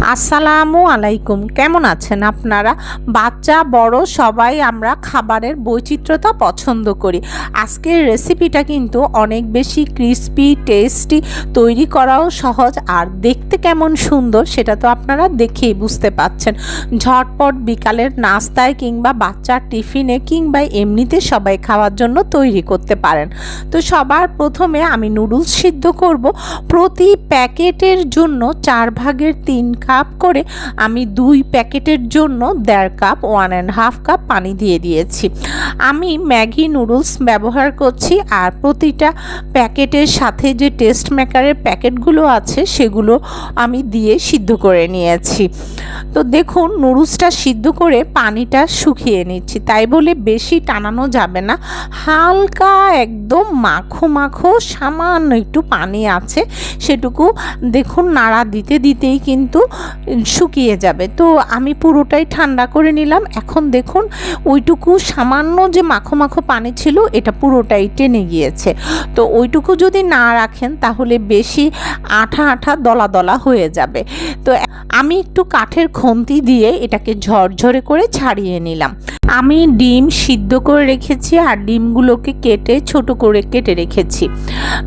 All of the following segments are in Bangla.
আসসালামু আলাইকুম। কেমন আছেন আপনারা? বাচ্চা, বড় সবাই আমরা খাবারের বৈচিত্র্যতা পছন্দ করি। আজকের রেসিপিটা কিন্তু অনেক বেশি ক্রিস্পি টেস্টি তৈরি করাও সহজ আর দেখতে কেমন সুন্দর সেটা তো আপনারা দেখেই বুঝতে পাচ্ছেন। ঝটপট বিকালের নাস্তায় কিংবা বাচ্চার টিফিনে কিংবা এমনিতে সবাই খাওয়ার জন্য তৈরি করতে পারেন। তো সবার প্রথমে আমি নুডলস সিদ্ধ করব। প্রতি প্যাকেটের জন্য চার ভাগের তিন কাপ করে আমি দুই প্যাকেটের জন্য দেড় cup one and half cup পানি দিয়ে দিয়েছি। আমি ম্যাগি নুডলস ব্যবহার করছি আর প্রতিটা প্যাকেটের সাথে যে টেস্ট মেকারের প্যাকেটগুলো আছে সেগুলো আমি দিয়ে সিদ্ধ করে নিয়েছি। তো দেখুন, নুডলসটা সিদ্ধ করে পানিটা শুকিয়ে নিচ্ছি। তাই বলে বেশি টানানো যাবে না। হালকা একদম মাখো মাখো সামান্য একটু পানি আছে সেটুকু দেখুন, নাড়া দিতে দিতেই কিন্তু শুকিয়ে যাবে। তো আমি পুরোটাই ঠান্ডা করে নিলাম। এখন দেখুন, ওইটুকু সামান্য যে মাখো মাখো পানি ছিল, এটা পুরোটাই টেনে গিয়েছে। তো ওইটুকু যদি না রাখেন, তাহলে বেশি আঠা আঠা দলা দলা হয়ে যাবে। তো আমি একটু কাঠের খন্তি দিয়ে এটাকে ঝরঝরে করে ছাড়িয়ে নিলাম। আমি ডিম সিদ্ধ করে রেখেছি আর ডিমগুলোকে কেটে, ছোট করে কেটে রেখেছি।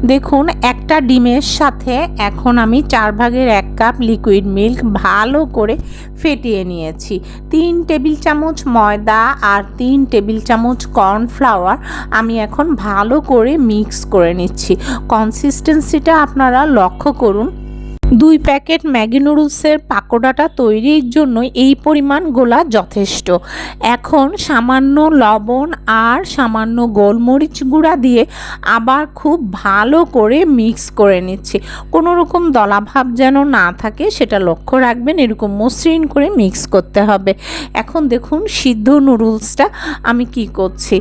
দেখুন, একটা ডিমের সাথে এখন আমি চার ভাগের এক কাপ লিকুইড মিল্ক ভালো করে ফেটিয়ে নিয়েছি। তিন টেবিল চামচ ময়দা আর তিন টেবিল চামচ কর্নফ্লাওয়ার আমি এখন ভালো করে মিক্স করে নিচ্ছি। কনসিস্টেন্সিটা আপনারা লক্ষ্য করুন। দুই প্যাকেট ম্যাগি নুডলসের পাকোড়াটা তৈরির জন্য এই পরিমাণ গোলা যথেষ্ট। এখন সামান্য লবণ আর সামান্য গোলমরিচ গুঁড়া দিয়ে আবার খুব ভালো করে মিক্স করে নিচ্ছি। কোনো রকম দলাভাব যেন না থাকে, সেটা লক্ষ্য রাখবেন, এরকম মসৃণ করে মিক্স করতে হবে। এখন দেখুন সিদ্ধ নুডলসটা আমি কি করছি।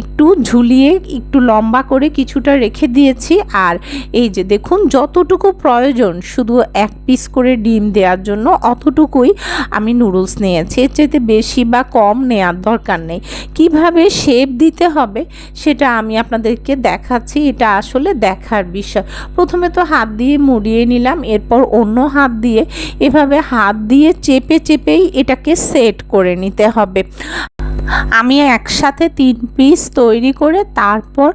একটু ঝুলিয়ে একটু লম্বা করে কিছুটা রেখে দিয়েছি আর এই যে দেখুন যতটুকু প্রয়োজন, শুধু এক পিস করে ডিম দেওয়ার জন্য অতটুকুই আমি নুডলস নিয়েছি। এর চাইতে বেশি বা কম নেওয়ার দরকার নেই। কীভাবে শেপ দিতে হবে সেটা আমি আপনাদেরকে দেখাচ্ছি। এটা আসলে দেখার বিষয়। প্রথমে তো হাত দিয়ে মুড়িয়ে নিলাম, এরপর অন্য হাত দিয়ে এভাবে হাত দিয়ে চেপে, চেপেই এটাকে সেট করে নিতে হবে। আমি একসাথে তিন পিস তৈরি করে তারপর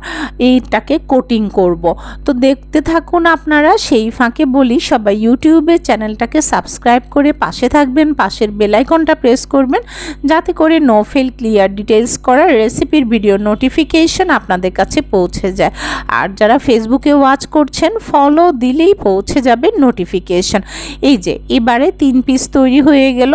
এইটাকে কোটিং করব। তো দেখতে থাকুন আপনারা, সেই ফাঁকে বলি, সবাই ইউটিউবে চ্যানেলটাকে সাবস্ক্রাইব করে পাশে থাকবেন, পাশের বেলাইকনটা প্রেস করবেন, যাতে করে নো ফেল ক্লিয়ার ডিটেলস করা রেসিপির ভিডিও নোটিফিকেশন আপনাদের কাছে পৌঁছে যায়। আর যারা ফেসবুকে ওয়াচ করছেন ফলো দিলেই পৌঁছে যাবে নোটিফিকেশন এই যে, এবারে তিন পিস তৈরি হয়ে গেল।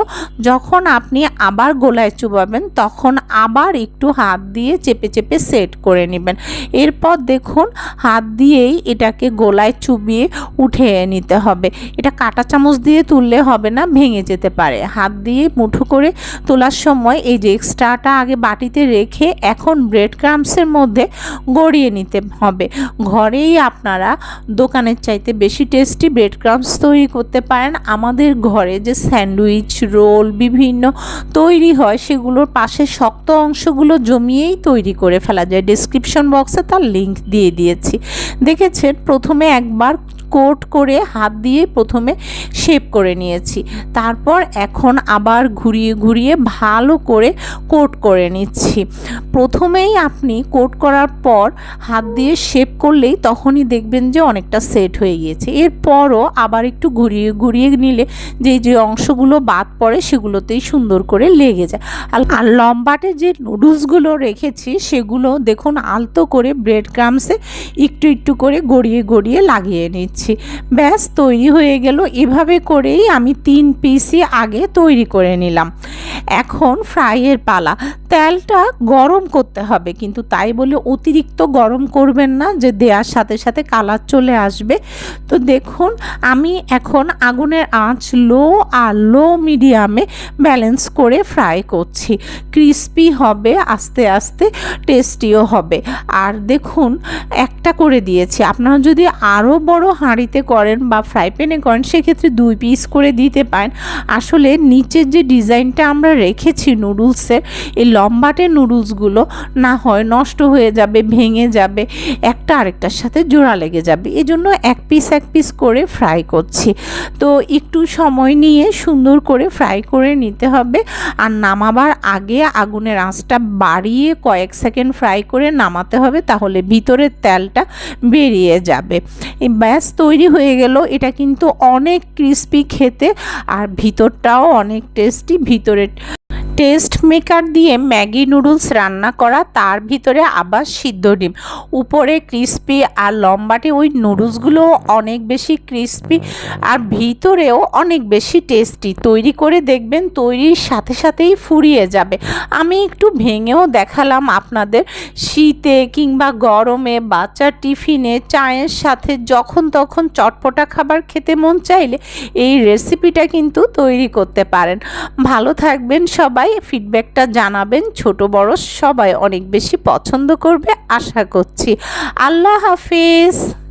যখন আপনি আবার গোলায় চুবাবেন, তখন আবার একটু হাত দিয়ে চেপে চেপে সেট করে নেবেন। এরপর দেখুন, হাত দিয়েই এটাকে গোলায় চুবিয়ে উঠে নিতে হবে। এটা কাটা চামচ দিয়ে তুললে হবে না, ভেঙে যেতে পারে। হাত দিয়ে মুঠো করে তোলার সময় এই যে এক্সট্রাটা আগে বাটিতে রেখে এখন ব্রেড ক্রামসের মধ্যে গড়িয়ে নিতে হবে। ঘরেই আপনারা দোকানের চাইতে বেশি টেস্টি ব্রেড ক্রামস তৈরি করতে পারেন। আমাদের ঘরে যে স্যান্ডউইচ, রোল, বিভিন্ন তৈরি হয়, সেগুলোর পাশে শক্ত অংশগুলো জমিয়েই তৈরি করে ফেলা যায়। ডিসক্রিপশন বক্সে তার লিংক দিয়ে দিয়েছি। দেখেছেন, প্রথমে একবার কোট করে হাত দিয়ে প্রথমে শেপ করে নিয়েছি। তারপর এখন আবার ঘুরিয়ে ঘুরিয়ে ভালো করে কোট করে নিচ্ছি। প্রথমেই আপনি কোট করার পর হাত দিয়ে শেপ করলেই তখনই দেখবেন যে অনেকটা সেট হয়ে গিয়েছে। এরপরও আবার একটু ঘুরিয়ে ঘুরিয়ে নিলে যে যে অংশগুলো বাদ পড়ে সেগুলোতেই সুন্দর করে লেগে যায়। আর লম্বাটে যে নুডলসগুলো রেখেছি সেগুলো দেখুন আলতো করে ব্রেড ক্রামসে একটু একটু করে গড়িয়ে গড়িয়ে লাগিয়ে নিচ্ছি। ব্যাস, তৈরি হয়ে গেল। এভাবে করেই আমি তিন পিসই আগে তৈরি করে নিলাম। এখন ফ্রাইয়ের পালা। তেলটা গরম করতে হবে। কিন্তু তাই বলে অতিরিক্ত গরম করবেন না, যে দেওয়ার সাথে সাথে কালার চলে আসবে। তো দেখুন, আমি এখন আগুনের আঁচ লো আর লো মিডিয়ামে ব্যালেন্স করে ফ্রাই করছি। ক্রিস্পি হবে, আস্তে আস্তে টেস্টিও হবে। আর দেখুন, একটা করে দিয়েছি। আপনারা যদি আরও বড় হাঁড়িতে করেন বা ফ্রাই প্যানে করেন, সেক্ষেত্রে দুই পিস করে দিতে পারেন। আসলে নিচের যে ডিজাইনটা আমরা রেখেছি নুডলসের, এই লম্বাটে নুডলসগুলো না হয় নষ্ট হয়ে যাবে, ভেঙে যাবে, একটা আরেকটার সাথে জোড়া লেগে যাবে। এজন্য এক পিস এক পিস করে ফ্রাই করছি। তো একটু সময় নিয়ে সুন্দর করে ফ্রাই করে নিতে হবে আর নামাবার আগে আগুনের আঁচটা বাড়িয়ে কয়েক সেকেন্ড ফ্রাই করে নামাতে হবে তাহলে ভিতরের তেলটা বেরিয়ে যাবে। ব্যাস, তৈরি হয়ে গেল। এটা কিন্তু অনেক ক্রিস্পি খেতে আর ভিতরটাও অনেক টেস্টি ভিতরের টেস্ট মেকার দিয়ে ম্যাগি নুডলস রান্না করা, তার ভিতরে আবার সিদ্ধ ডিম। উপরে ক্রিস্পি আর লম্বাটে ওই নুডলসগুলো অনেক বেশি ক্রিস্পি আর ভিতরেও অনেক বেশি টেস্টি। তৈরি করে দেখবেন তৈরির সাথে সাথেই ফুরিয়ে যাবে। আমি একটু ভেঙেও দেখালাম আপনাদের। শীতে কিংবা গরমে বাচ্চার টিফিনে চায়ের সাথে যখন তখন চটপটা খাবার খেতে মন চাইলে এই রেসিপিটা কিন্তু তৈরি করতে পারেন। ভালো থাকবেন সবাই। ফিডব্যাকটা জানাবেন। ছোট বড় সবাই অনেক বেশি পছন্দ করবে আশা করছি। আল্লাহ হাফিজ।